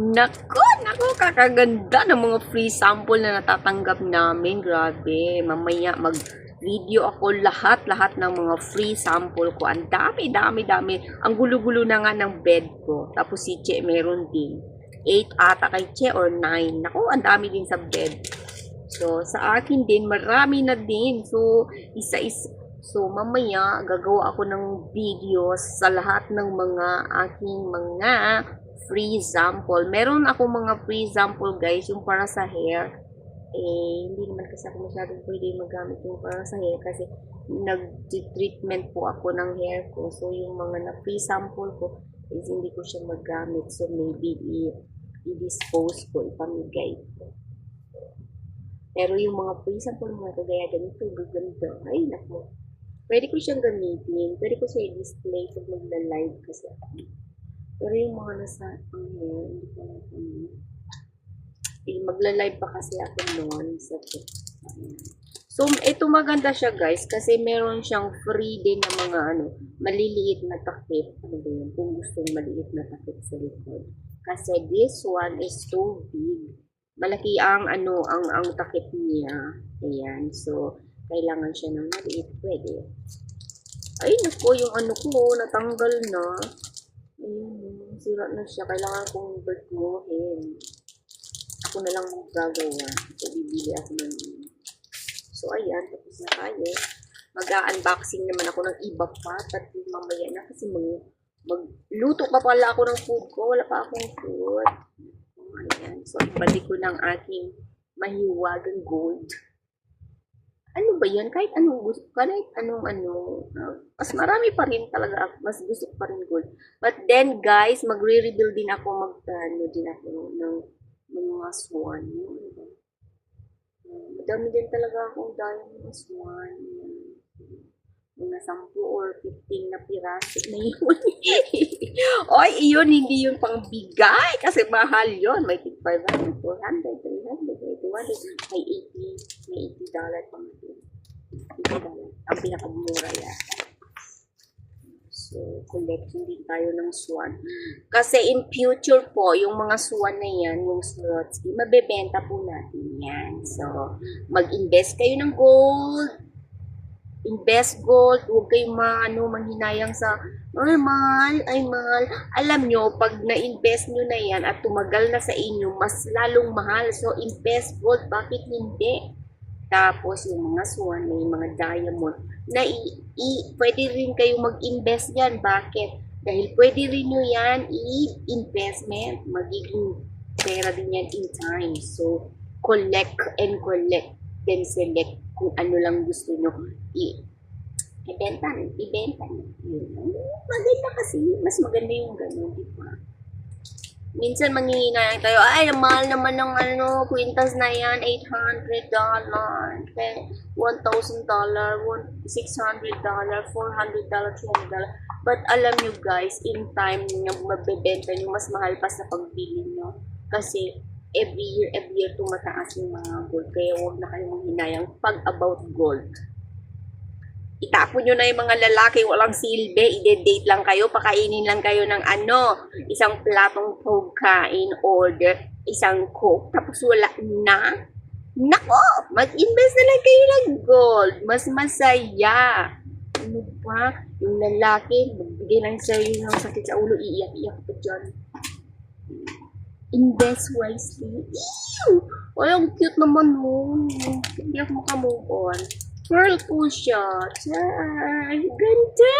Nako, nako, kakaganda ng mga free sample na natatanggap namin. Grabe, mamaya mag video ako lahat, lahat ng mga free sample ko. Ang dami, dami, dami. Ang gulo-gulo na nga ng bed ko. Tapos si Che meron din. 8 ata kay Che or 9. Nako, ang dami din sa bed. So, sa akin din, marami na din. So, isa-is So, mamaya, gagawa ako ng videos sa lahat ng mga aking mga free sample. Meron ako mga free sample, guys, yung para sa hair. Eh, hindi naman kasi ako masyadong pwede magamit yung para sa hair kasi nag-treatment po ako ng hair ko. So, yung mga na free sample ko is hindi ko siya magamit. So, maybe i-dispose ko, ipamigay ko. Pero yung mga free sample, mga kagaya ganito, gaganda. Ay, naku. Pwede ko siyang gamitin. Pwede ko siya i-display pag magla-live kasi ako. Pero yung mga nasa ang hair, hindi ko alam kung ano. Eh, magla-live pa kasi ako noon sa. So, ito maganda siya guys kasi meron siyang free din na mga ano, maliliit na takip. Ano ba yun? Kung gustong maliit na takip sa likod. Kasi this one is so big. Malaki ang ano, ang ang takip niya. Ayan. So, kailangan siya ng maliit. Pwede. Ay, naku, yung ano ko, natanggal na. Ayun, sira na siya. Kailangan kong baguhin. Ako na lang magagawa. So, bibili ako ng So, ayan, tapos na tayo. Mag-unboxing naman ako ng iba pa. At mamaya na kasi mag, magluto pa pala ako ng food ko. Wala pa akong food. Ayan. So, balik ko ng aking mahiwagang gold. Ano ba yan? Kahit anong gusto, kahit anong ano, uh, mas marami pa rin talaga, mas gusto pa rin gold. But then, guys, magre-rebuild din ako, mag, ano din ako, ng, ng mga swan. Yung, ano ba? Uh, madami din talaga akong dahil mga swan. Mga 10 or 15 na piraso na yun. Oy, iyon, hindi yung pangbigay. Kasi mahal yon May tig 500, 400, 300, may 200, may 80, may 80 dollar pang ito. 80 dollar. Ang pinakamura yata. So, collection din tayo ng swan. Kasi in future po, yung mga swan na yan, yung slots, mabebenta po natin yan. So, mag-invest kayo ng gold, invest gold, huwag kayong ma, ano, manghinayang sa, ay, mahal, ay, mahal. Alam nyo, pag na-invest nyo na yan at tumagal na sa inyo, mas lalong mahal. So, invest gold, bakit hindi? Tapos, yung mga swan, may mga diamond, na i, i pwede rin kayong mag-invest yan. Bakit? Dahil pwede rin nyo yan i-investment. Magiging pera din yan in time. So, collect and collect then select kung ano lang gusto nyo i ibenta ibenta nyo. Yun. Maganda kasi. Mas maganda yung gano'n, di ba? Minsan manghihina lang tayo, ay, mahal naman ng ano, kwintas na yan, $800, $1,000, $600, $400, $200. But alam nyo guys, in time nga magbebenta nyo, mas mahal pa sa pagbili nyo. Kasi every year, every year tumataas yung mga gold. Kaya huwag na kayong manghinayang pag about gold. Itapon nyo na yung mga lalaki, walang silbi, ide-date lang kayo, pakainin lang kayo ng ano, isang platong pagkain, order, isang coke, tapos wala na. Nako, mag-invest na lang kayo ng gold. Mas masaya. Ano ba? Yung lalaki, magbigay lang sa'yo ng sakit sa ulo, iiyak-iyak pa dyan. Invest wisely. Ew! Ay, ang cute naman nun. Hindi ako makamove on. Po siya. Char! Ganda!